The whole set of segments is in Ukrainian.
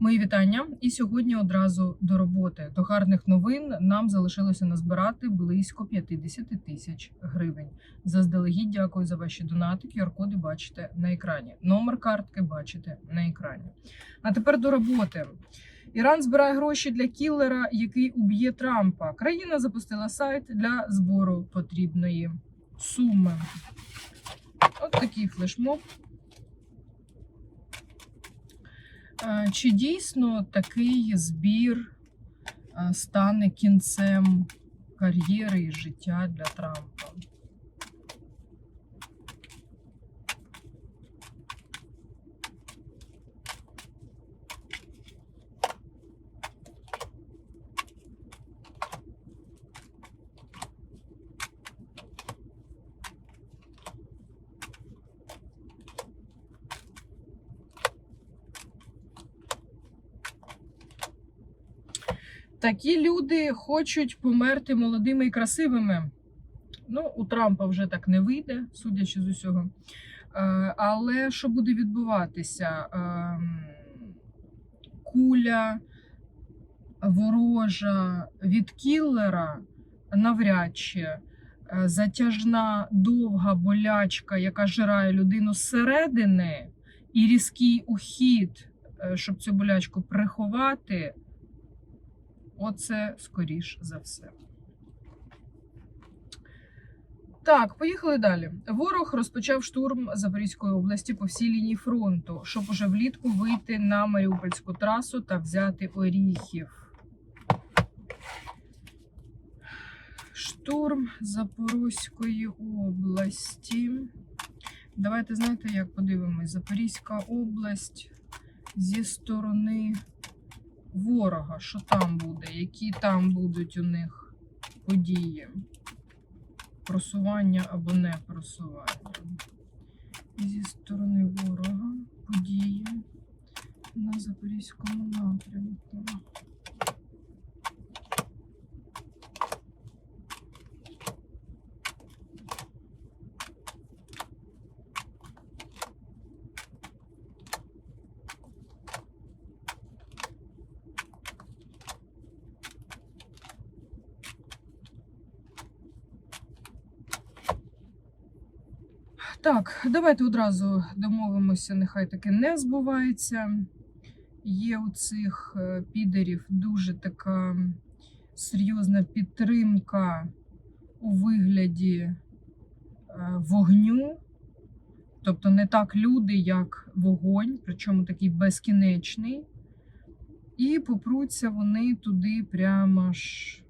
Мої вітання. І сьогодні одразу до роботи. До гарних новин нам залишилося назбирати близько 50 тисяч гривень. Заздалегідь дякую за ваші донати. QR-коди бачите на екрані. Номер картки бачите на екрані. А тепер до роботи. Іран збирає гроші для кілера, який уб'є Трампа. Країна запустила сайт для збору потрібної суми. От такий флешмоб. Е, Чи дійсно такий збір е, стане кінцем кар'єри і життя для Трампа? Такі люди хочуть померти молодими і красивими. Ну, у Трампа вже так не вийде, судячи з усього. Е, Але що буде відбуватися? Ем, Куля ворожа від кіллера навряд чи Е, затяжна довга болячка, яка жирає людину зсередини, і різкий ухід, е, щоб цю болячку приховати. Оце скоріш за все. Так, поїхали далі. Ворог розпочав штурм Запорізької області по всій лінії фронту, щоб уже влітку вийти на Маріупольську трасу та взяти Оріхів. Штурм Запорізької області. Давайте знаєте, як подивимось. Запорізька область зі сторони ворога, що там буде, які там будуть у них події, просування або не просування. Зі сторони ворога події на Запорізькому напрямку. Так, давайте одразу домовимося, нехай таке не збувається. Є у цих е, підерів дуже така серйозна підтримка у вигляді е, вогню. Тобто не так люди, як вогонь, причому такий безкінечний. І попруться вони туди прямо ж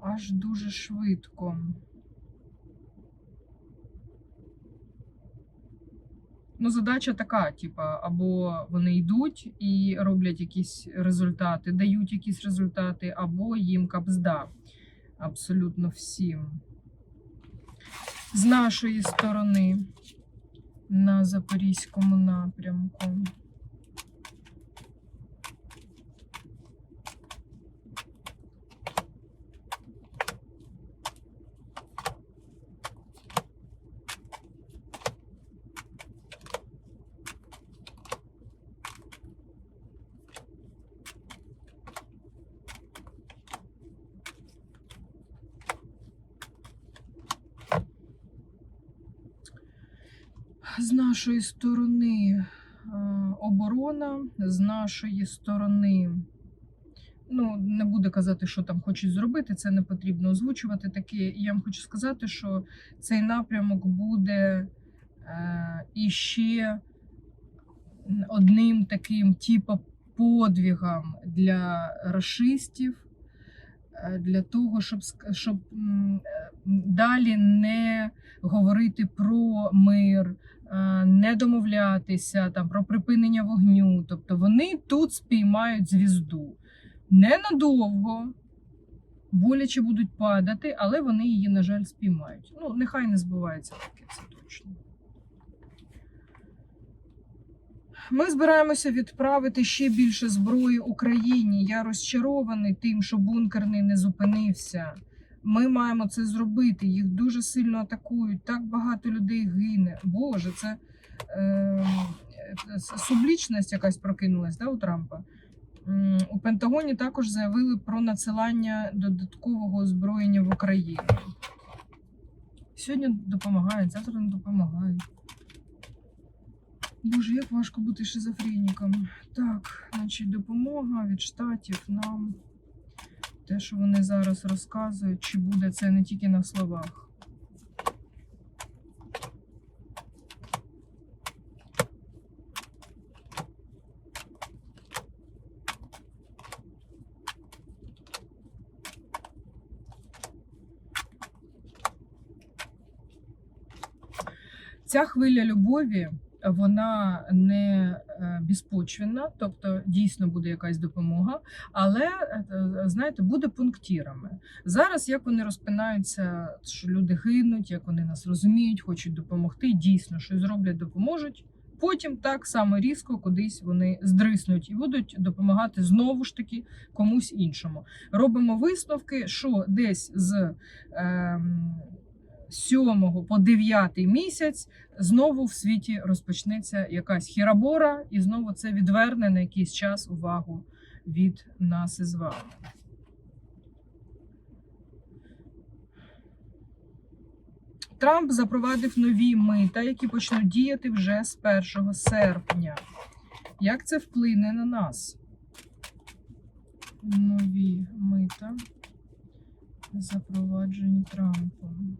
аж дуже швидко. Ну, задача така: типа, або вони йдуть і роблять якісь результати, дають якісь результати, або їм капзда. Абсолютно всім. З нашої сторони на Запорізькому напрямку. З нашої сторони е, оборона, з нашої сторони, ну, не буду казати, що там хочуть зробити, це не потрібно озвучувати таке. Я вам хочу сказати, що цей напрямок буде е, іще одним таким типу подвігом для расистів, е, для того, щоб, щоб далі не говорити про мир не домовлятися там про припинення вогню. Тобто вони тут спіймають звізду. Ненадовго, боляче будуть падати, але вони її, на жаль, спіймають. Ну, нехай не збувається таке, це точно. Ми збираємося відправити ще більше зброї Україні. Я розчарований тим, що бункерний не зупинився. Ми маємо це зробити. Їх дуже сильно атакують. Так багато людей гине. Боже, це е, сублічність якась прокинулась да, у Трампа. У Пентагоні також заявили про надсилання додаткового озброєння в Україну. Сьогодні допомагають, завтра не допомагають. Боже, як важко бути шизофреніком. Так, значить, допомога від штатів нам. Те, що вони зараз розказують, чи буде це не тільки на словах. Ця хвиля любові вона не е, безпочвенна, тобто дійсно буде якась допомога, але е, знаєте, буде пунктірами. Зараз як вони розпинаються, що люди гинуть, як вони нас розуміють, хочуть допомогти, дійсно щось зроблять, допоможуть. Потім так само різко кудись вони здриснуть і будуть допомагати знову ж таки комусь іншому. Робимо висновки, що десь з ем, 7 по 9 місяць знову в світі розпочнеться якась хірабора, і знову це відверне на якийсь час увагу від нас із вами. Трамп запровадив нові мита, які почнуть діяти вже з 1 серпня. Як це вплине на нас? Нові мита, запроваджені Трампом.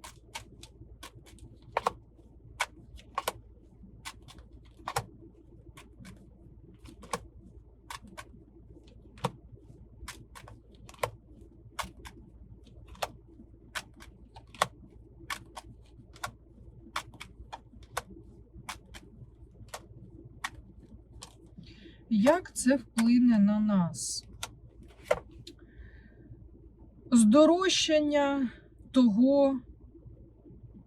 Як це вплине на нас? Здорожчання того,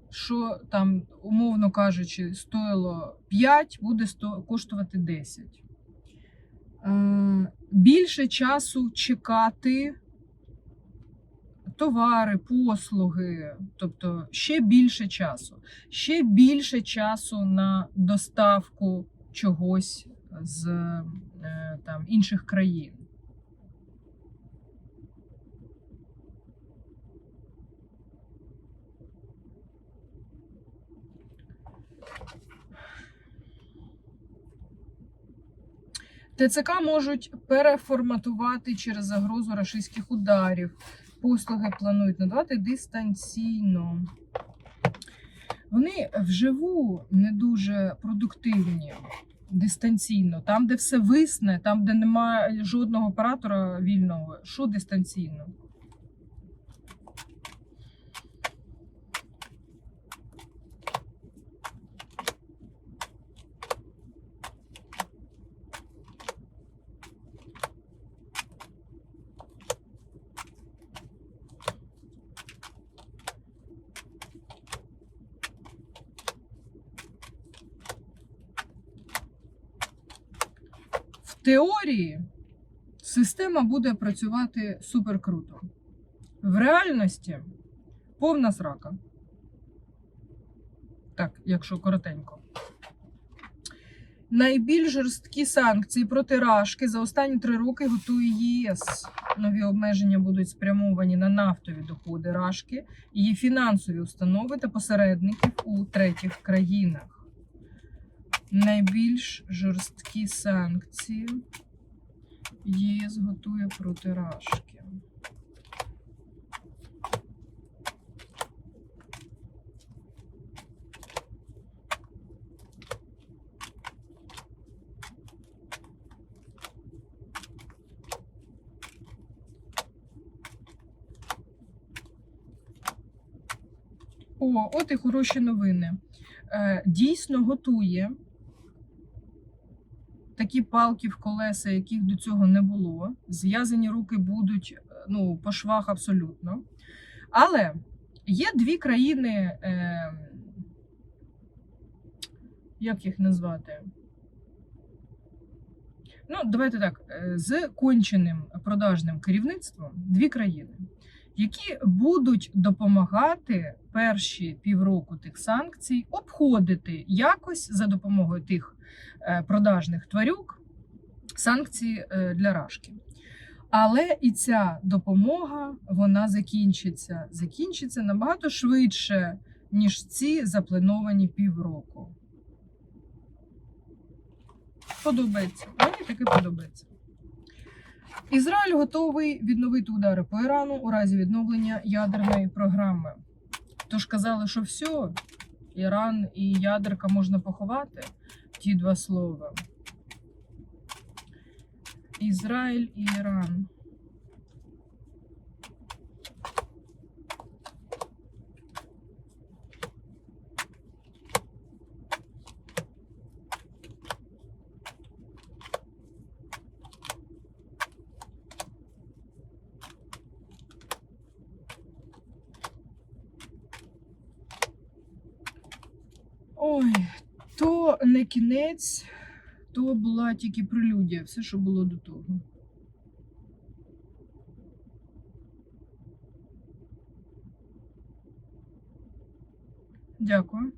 що там, умовно кажучи, стоїло 5, буде коштувати 10. Е, Більше часу чекати товари, послуги, тобто ще більше часу, ще більше часу на доставку чогось з е, там, інших країн. ТЦК можуть переформатувати через загрозу рашистських ударів. Послуги планують надавати дистанційно. Вони вживу не дуже продуктивні дистанційно. Там, де все висне, там, де немає жодного оператора вільного, що дистанційно? В теорії система буде працювати супер круто. В реальності повна срака. Так, якщо коротенько. Найбільш жорсткі санкції проти Рашки за останні три роки готує ЄС. Нові обмеження будуть спрямовані на нафтові доходи Рашки, її фінансові установи та посередників у третіх країнах. Найбільш жорсткі санкції ЄС готує проти Рашки. О, от і хороші новини. Е, дійсно готує такі палки в колеса, яких до цього не було. Зв'язані руки будуть е, ну, по швах абсолютно. Але є дві країни, е, як їх назвати? Ну, давайте так, е, з конченим продажним керівництвом дві країни, які будуть допомагати перші півроку тих санкцій обходити якось за допомогою тих е, продажних тварюк санкції е, для рашки. Але і ця допомога вона закінчиться. Закінчиться набагато швидше, ніж ці заплановані півроку. Подобається. Мені таки подобається. Ізраїль готовий відновити удари по Ірану у разі відновлення ядерної програми. Тож казали, що все, Іран і ядерка можна поховати. Ті два слова. Ізраїль і Іран. Ой, то не кінець, то була тільки прелюдія, все, що було до того. Дякую.